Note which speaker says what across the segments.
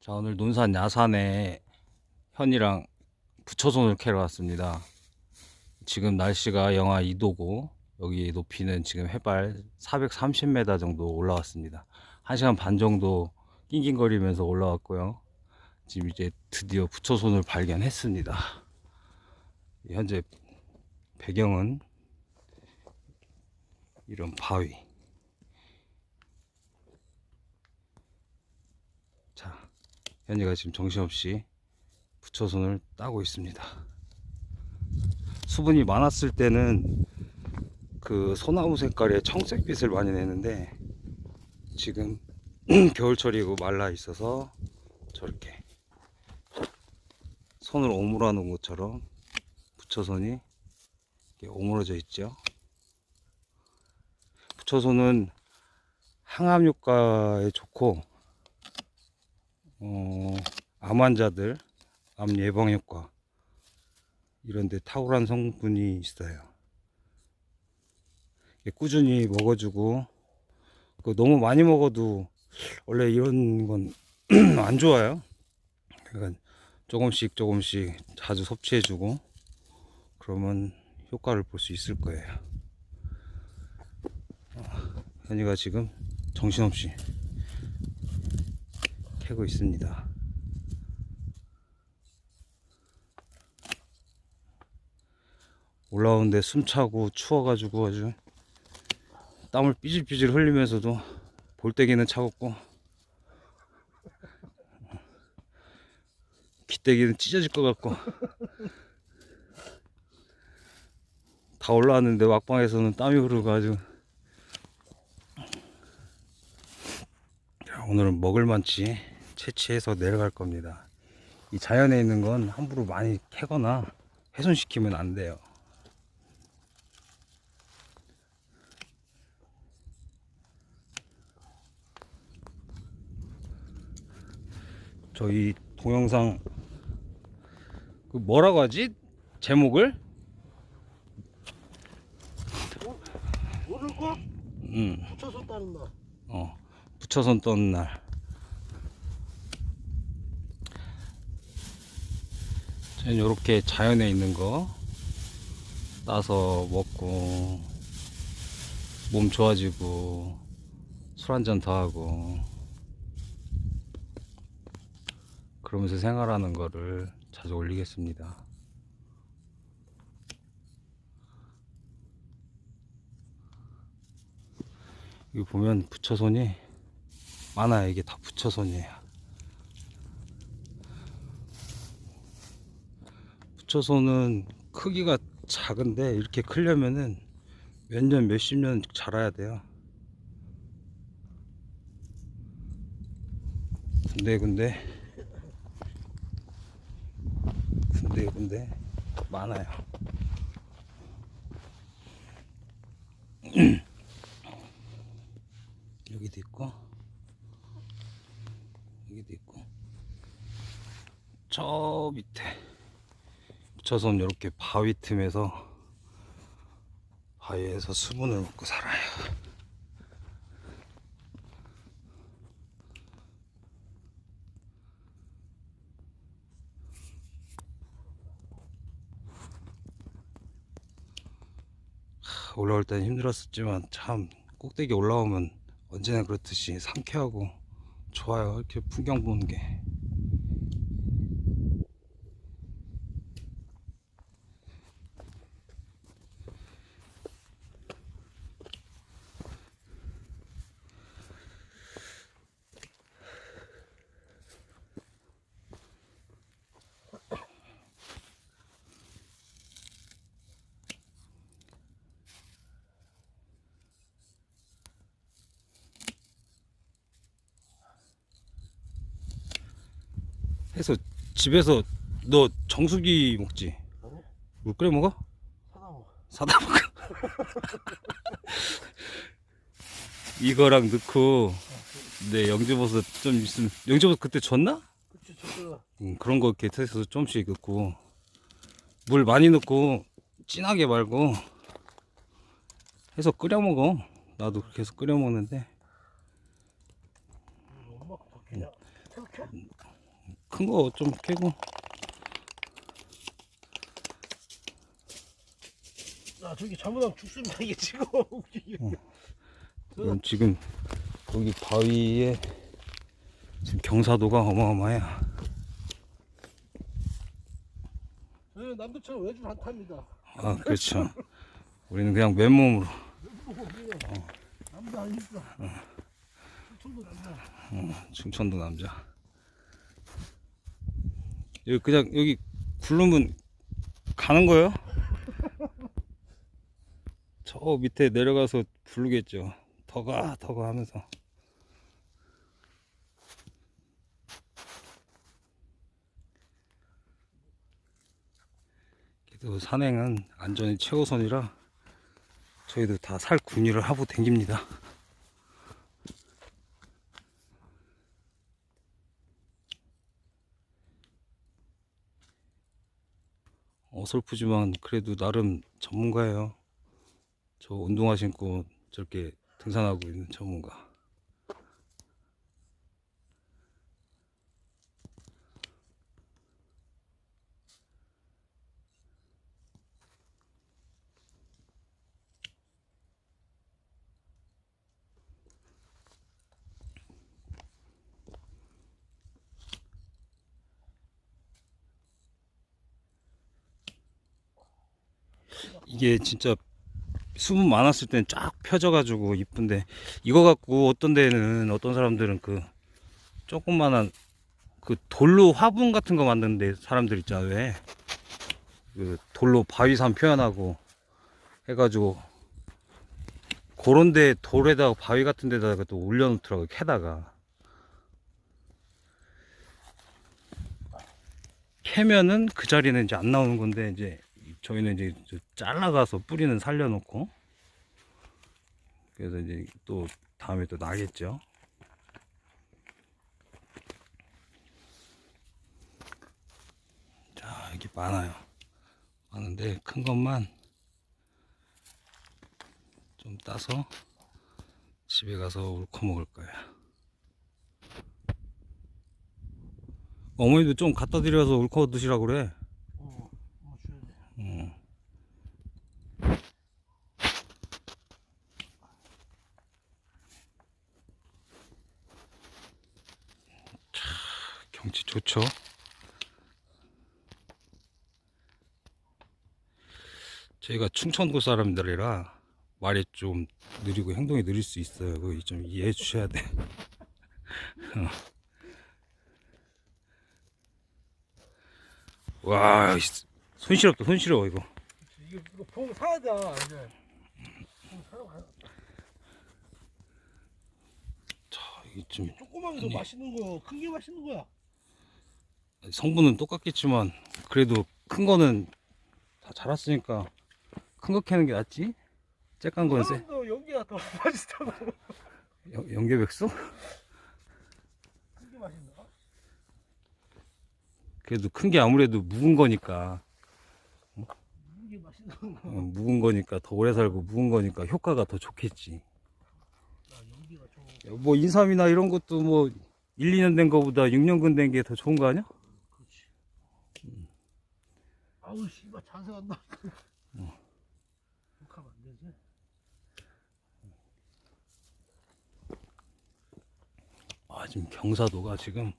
Speaker 1: 자, 오늘 논산 야산에 현이랑 부처손을 캐러 왔습니다. 지금 날씨가 영하 2도고, 여기 높이는 지금 해발 430m 정도 올라왔습니다. 1시간 반 정도 낑낑거리면서 올라왔고요. 지금 이제 드디어 부처손을 발견했습니다. 현재 배경은 이런 바위. 자, 현이가 지금 정신없이 부처손을 따고 있습니다. 수분이 많았을 때는 그 소나무 색깔의 청색빛을 많이 내는데 지금 겨울철이고 말라 있어서 저렇게 손을 오므라 놓은 것처럼 부처손이 오므러져 있죠. 부처손은 항암 효과에 좋고 어, 암 환자들 암 예방 효과 이런데 탁월한 성분이 있어요. 꾸준히 먹어주고 그 너무 많이 먹어도 원래 이런 건 안 좋아요. 그러니까 조금씩 조금씩 자주 섭취해주고 그러면 효과를 볼 수 있을 거예요. 어, 현이가 지금 정신없이 캐고 있습니다. 올라오는데 숨차고 추워가지고 아주 땀을 삐질삐질 흘리면서도 볼때기는 차갑고 귀때기는 찢어질 것 같고 다 올라왔는데 막방에서는 땀이 자, 오늘은 먹을 만치 채취해서 내려갈 겁니다. 이 자연에 있는 건 함부로 많이 캐거나 훼손시키면 안 돼요. 저희 동영상 그 뭐라고 하지? 제목을?
Speaker 2: 오늘 꼭
Speaker 1: 음,
Speaker 2: 붙여서 따는 날.
Speaker 1: 어, 부처선 떴는 날. 저는 이렇게 자연에 있는 거 따서 먹고 몸 좋아지고 술 한 잔 더 하고 그러면서 생활하는 거를 자주 올리겠습니다. 여기 보면 부처손이 많아요. 이게 다 부처손이에요. 부처손은 크기가 작은데 이렇게 크려면은 몇 년, 몇십 년 자라야 돼요. 군데 군데 군데 군데 많아요. 여기도 있고 여기도 있고 저 밑에 붙여선 이렇게 바위 틈에서 바위에서 수분을 먹고 살아요. 하, 올라올 땐 힘들었었지만 참 꼭대기 올라오면 언제나 그렇듯이 상쾌하고 좋아요. 이렇게 풍경 보는 게. 해서 집에서 너 정수기 먹지?
Speaker 2: 아니?
Speaker 1: 물 끓여 먹어?
Speaker 2: 사다 먹어.
Speaker 1: 사다 먹어. 이거랑 넣고 내 영지버섯 좀 있으면 영지버섯 그때 줬나?
Speaker 2: 그치, 저거.
Speaker 1: 음, 그런 거 이렇게 해서 좀씩 넣고 물 많이 넣고 진하게 말고 해서 끓여 먹어. 나도 그렇게 해서 끓여 먹는데
Speaker 2: 엄마가 바뀌냐? 그렇게?
Speaker 1: 큰 거 좀 캐고.
Speaker 2: 야 저기 잘못하면 죽습니다 이게 지금.
Speaker 1: 그럼 지금 여기 바위에 지금 경사도가 어마어마해
Speaker 2: 저는 남들처럼 외줄 안 탑니다.
Speaker 1: 아 그렇죠. 우리는 그냥 맨몸으로.
Speaker 2: 남자 아닙니다. 충청도 남자.
Speaker 1: 충청도 남자 여기 그냥 여기 굴르면 가는 거예요? 저 밑에 내려가서 부르겠죠. 더가 더가 하면서. 그래도 산행은 안전이 최우선이라 저희도 다 살 군의를 하고 댕깁니다 어설프지만 그래도 나름 전문가예요. 저 운동화 신고 저렇게 등산하고 있는 전문가. 이게 진짜 수분 많았을 땐쫙 펴져가지고 이쁜데 이거 갖고 어떤 데는 어떤 사람들은 그 조그만한 그 돌로 화분 같은 거 만드는데 사람들 있잖아 왜 그 돌로 바위산 표현하고 해가지고 그런데 돌에다가 바위 같은 데다가 또 올려놓더라고 캐다가. 캐면은 그 자리는 이제 안 나오는 건데 이제 저희는 이제 저 잘라가서 뿌리는 살려놓고 그래서 이제 또 다음에 또 나겠죠. 자 여기 많아요. 많은데 큰 것만 좀 따서 집에 가서 울커 먹을 거예요. 어머니도 좀 갖다 드려서 울커 드시라고 그래.
Speaker 2: 어, 어
Speaker 1: 음. 차, 경치 좋죠? 저희가 충청도 사람들이라 말이 좀 느리고 행동이 느릴 수 있어요. 그거 좀 이해해 주셔야 돼. 와, 씨, 손시럽다, 손시러워, 이거.
Speaker 2: 이거 이거 봉 사야 돼 이제 봉 사러 가야 돼.
Speaker 1: 자, 이게 좀
Speaker 2: 조그만 게더 맛있는 거야 큰게 맛있는 거야
Speaker 1: 성분은 똑같겠지만 그래도 큰 거는 다 자랐으니까 큰 거 캐는 게 낫지? 쬐깐 거는 쎄.
Speaker 2: 사람도 연기가 더 맛있다고
Speaker 1: 연- 연계백숙?
Speaker 2: 큰게 맛있나?
Speaker 1: 그래도 큰 게 아무래도 묵은 거니까
Speaker 2: 거
Speaker 1: 어, 묵은 거니까 더 오래 살고 묵은 거니까 효과가 더 좋겠지. 뭐 인삼이나 이런 것도 뭐 1, 2년 된 거보다 6년근 된 게 더 좋은 거 아니야?
Speaker 2: 아우 씨발 안 나. 욕하면 안 되지.
Speaker 1: 아 지금 경사도가 지금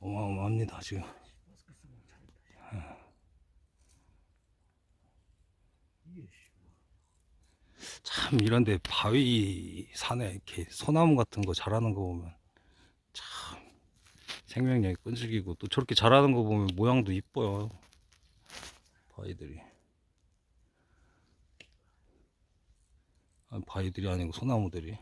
Speaker 1: 어마어마합니다 지금.
Speaker 2: 마스크 쓰고 잘했다. 이게 씨.
Speaker 1: 참 이런데 바위 산에 이렇게 소나무 같은 거 자라는 거 보면 참 생명력이 끈질기고 또 저렇게 자라는 거 보면 모양도 이뻐요 바위들이 아, 바위들이 아니고 소나무들이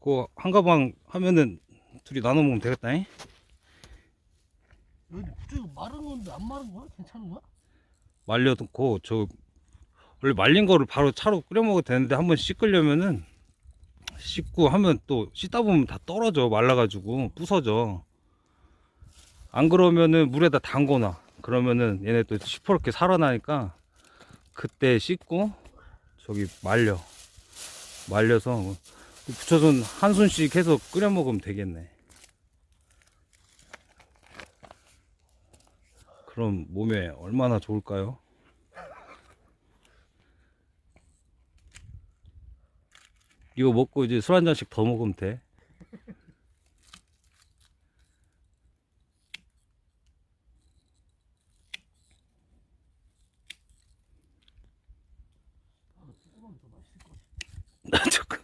Speaker 1: 그거 한 가방 하면은 둘이 나눠 먹으면 되겠다잉?
Speaker 2: 여기 저기 마른 건데 안 마른 거야? 괜찮은 거야?
Speaker 1: 말려놓고 저 원래 말린 거를 바로 차로 끓여 먹어도 되는데 한번 씻으려면은 씻고 하면 또 씻다 보면 다 떨어져 말라가지고 부서져 안 그러면은 물에다 담궈놔 그러면은 얘네 또 시퍼렇게 살아나니까 그때 씻고 저기 말려 말려서 부쳐선 한 손씩 해서 끓여 먹으면 되겠네. 그럼 몸에 얼마나 좋을까요? 이거 먹고 이제 술 한 잔씩 더 먹으면 돼. 나 조금.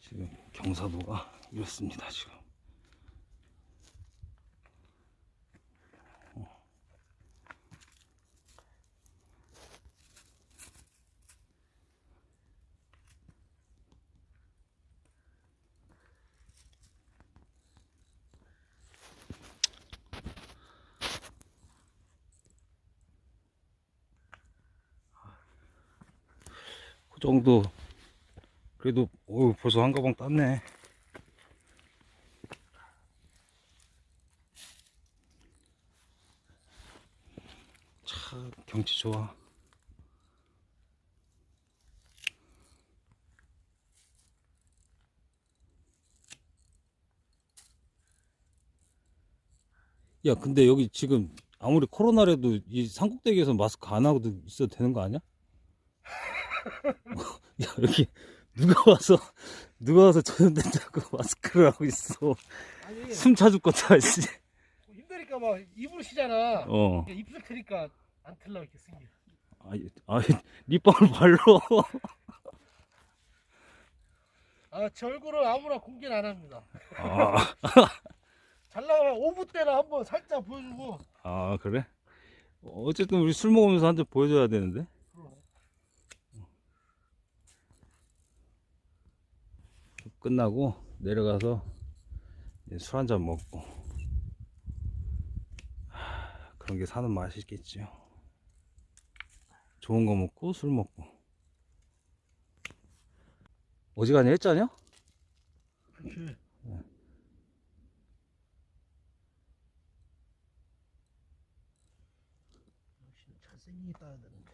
Speaker 1: 지금 경사도가 이렇습니다 지금. 그 정도 그래도 오 벌써 한 가방 땄네 참 경치 좋아 야 근데 여기 지금 아무리 코로나라도 이 산꼭대기에서 마스크 안 하고도 있어도 되는 거 아니야? 야 여기 누가 와서 누가 와서 전염된다고 마스크를 하고 있어
Speaker 2: 아니
Speaker 1: 숨차 죽겠다 씨.
Speaker 2: 힘드니까 막 입을 쉬잖아.
Speaker 1: 어
Speaker 2: 입술 트니까 안 틀려 이렇게 생겨.
Speaker 1: 아이 아이 립밤을 발로
Speaker 2: 아, 제 얼굴은 아무나 공개는 안 합니다.
Speaker 1: 아,
Speaker 2: 잘 나가면 오후 때나 한번 살짝 보여주고.
Speaker 1: 아 그래 어쨌든 우리 술 먹으면서 한 잔 보여줘야 되는데 끝나고 내려가서 술 한 잔 먹고 하, 그런 게 사는 맛이겠지요 좋은 거 먹고 술 먹고 어지간히 했잖여?
Speaker 2: 그렇지. 잘생기게 따야 되는데.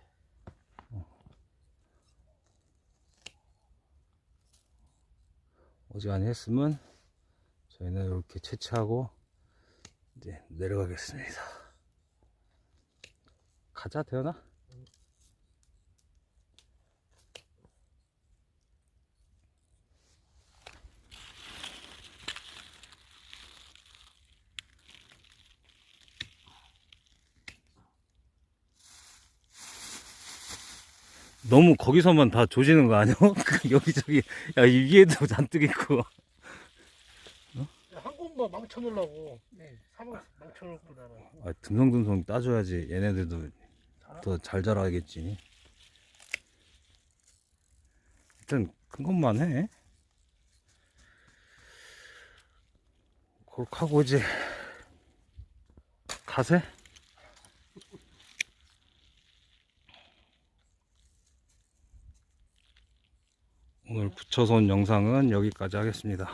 Speaker 1: 어지간히 했으면 저희는 이렇게 채취하고 이제 내려가겠습니다. 가자 태연 너무 거기서만 다 조지는 거 아니야? 그 여기저기 야이 위에도 잔뜩 있고
Speaker 2: 한 곳만 망쳐놓으려고. 네. 사망 망쳐놓고 나는.
Speaker 1: 아, 듬성듬성 따줘야지 얘네들도 더 잘 자라겠지 일단 큰 것만 해 그렇게 하고 이제 가세 오늘 붙여서 온 영상은 여기까지 하겠습니다.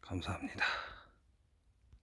Speaker 1: 감사합니다